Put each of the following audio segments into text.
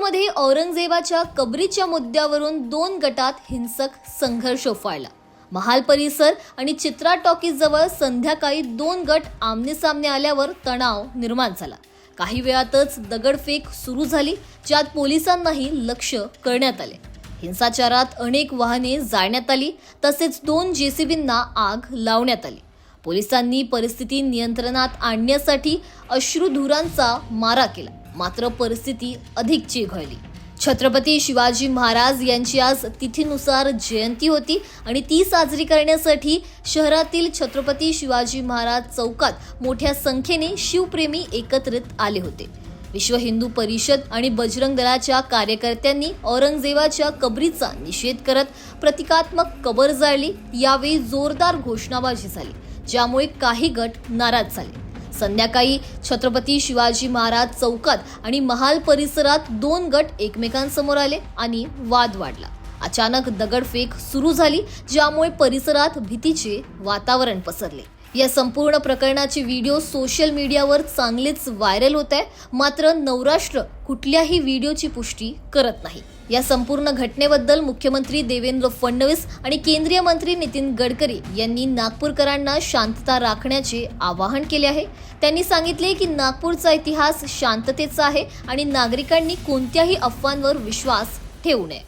नागपूरमध्ये औरंगजेबाच्या कबरीच्या मुद्द्यावरून दोन गटात हिंसक संघर्ष उफाळला. महाल परिसर आणि चित्रा टॉकीज जवळ संध्याकाळी दोन गट आमनेसामने आल्यावर तणाव निर्माण झाला. काही वेळातच दगडफेक सुरू झाली ज्यात पोलिसांनाही लक्ष करण्यात आले. हिंसाचारात अनेक वाहने जाळण्यात आली तसेच दोन जेसीबींना आग लावण्यात आली. पोलिसांनी परिस्थिती नियंत्रणात आणण्यासाठी अश्रुधुरांचा मारा केला. मात्र परिस्थिती अधिक चिघळली छत्रपती शिवाजी महाराज यांची आज तिथीनुसार जयंती होती आणि ती साजरी करण्यासाठी शहरातील छत्रपती शिवाजी महाराज चौकात मोठ्या संख्येने शिवप्रेमी एकत्रित आले होते. विश्व हिंदू परिषद आणि बजरंग दलाच्या कार्यकर्त्यांनी औरंगजेबाच्या कबरीचा निषेध करत प्रतिकात्मक कबर जाळली. यावेळी जोरदार घोषणाबाजी झाली ज्यामुळे काही गट नाराज झाले. संध्याकाळी छत्रपती शिवाजी महाराज चौकात आणि महाल परिसरात दोन गट एकमेकांसमोर आले आणि वाद वाढला. अचानक दगडफेक सुरू झाली ज्यामुळे परिसरात भीतीचे वातावरण पसरले. या संपूर्ण प्रकरणाचे व्हिडिओ सोशल मीडियावर चांगलेच व्हायरल होत आहे मात्र नवराष्ट्र कुठल्याही व्हिडिओची पुष्टी करत नाही. या संपूर्ण घटनेबद्दल मुख्यमंत्री देवेंद्र फडणवीस आणि केंद्रीय मंत्री नितीन गडकरी यांनी नागपूरकरांना शांतता राखण्याचे आवाहन केले आहे. त्यांनी सांगितले की नागपूरचा इतिहास शांततेचा आहे आणि नागरिकांनी कोणत्याही अफवांवर विश्वास ठेवू नये.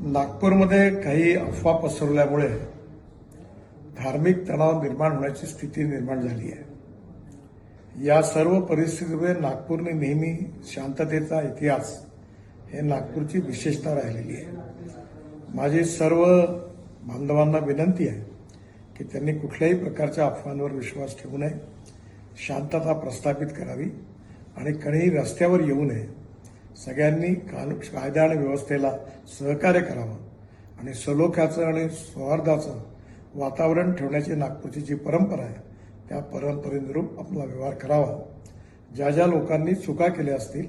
नागपूरमध्ये काही अफवा पसरवल्यामुळे धार्मिक तणाव निर्माण होण्याची स्थिती निर्माण झाली आहे. या सर्व परिस्थितीमुळे नागपूरने नेहमी शांततेचा इतिहास हे नागपूरची विशेषता राहिलेली आहे. माझी सर्व बांधवांना विनंती आहे की त्यांनी कुठल्याही प्रकारच्या अफवांवर विश्वास ठेवू नये शांतता प्रस्थापित करावी आणि कणीही रस्त्यावर येऊ नये. सगळ्यांनी कानू कायदा आणि व्यवस्थेला सहकार्य करावं आणि सलोख्याचं आणि सौहार्दाचं वातावरण ठेवण्याची नागपूरची जी परंपरा आहे त्या परंपरेनुरूप आपला व्यवहार करावा. ज्या ज्या लोकांनी चुका केल्या असतील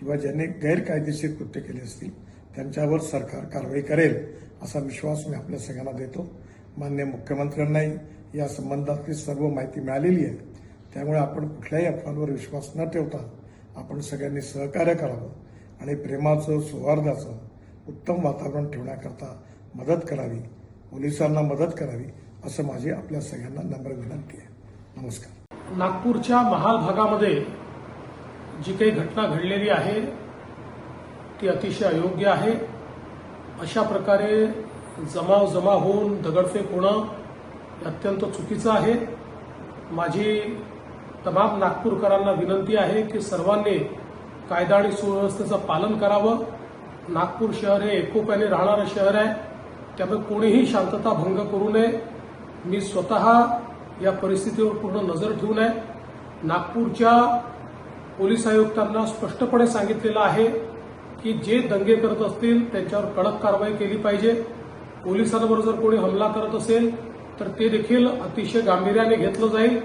किंवा ज्यांनी गैरकायदेशीर कृत्य केले असतील त्यांच्यावर सरकार कारवाई करेल असा विश्वास मी आपल्या सगळ्यांना देतो. मान्य मुख्यमंत्र्यांनाही या संबंधातली सर्व माहिती मिळालेली आहे. त्यामुळे आपण कुठल्याही अफवांवर विश्वास न ठेवता आपण सगळ्यांनी सहकार्य करावं आणि प्रेमाचं सौहार्दाचं उत्तम वातावरण ठेवण्याकरता मदत करावी पोलिसांना मदत करावी असं माझी आपल्या सगळ्यांना नम्र विनंती आहे. नमस्कार. नागपूरच्या महाल भागामध्ये जी काही घटना घडलेली आहे ती अतिशय अयोग्य आहे. अशा प्रकारे जमाव जमा होऊन दगडफेक होणं अत्यंत चुकीचं आहे. माझी तमाम नागपूरकरांना विनंती आहे की सर्वांनी कायदा आणि सुव्यवस्थेचं पालन करावं. नागपूर शहर हे एकोप्याने राहणारं शहर आहे. त्यामुळे कोणीही शांतता भंग करू नये. मी स्वतः या परिस्थितीवर पूर्ण नजर ठेवून आहे नागपूरच्या पोलीस आयुक्तांना स्पष्टपणे सांगितलेलं आहे की जे दंगे करत असतील त्यांच्यावर कडक कारवाई केली पाहिजे. पोलिसांवर जर कोणी हमला करत असेल तर ते देखील अतिशय गांभीर्याने घेतलं जाईल.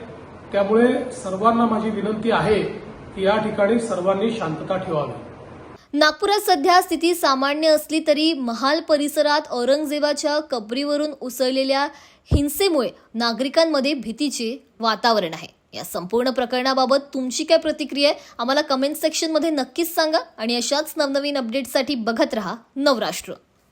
त्यामुळे सर्वांना माझी विनंती आहे की या ठिकाणी सर्वांनी शांतता ठेवावी. नागपुरात सध्या स्थिती सामान्य असली तरी महाल परिसरात औरंगजेबाच्या कबरीवरून उसळलेल्या हिंसेमुळे नागरिकांमध्ये भीतीचे वातावरण आहे. या संपूर्ण प्रकरणाबाबत तुमची काय प्रतिक्रिया आहे आम्हाला कमेंट सेक्शनमध्ये नक्कीच सांगा आणि अशाच नवनवीन अपडेटसाठी बघत रहा नवराष्ट्र.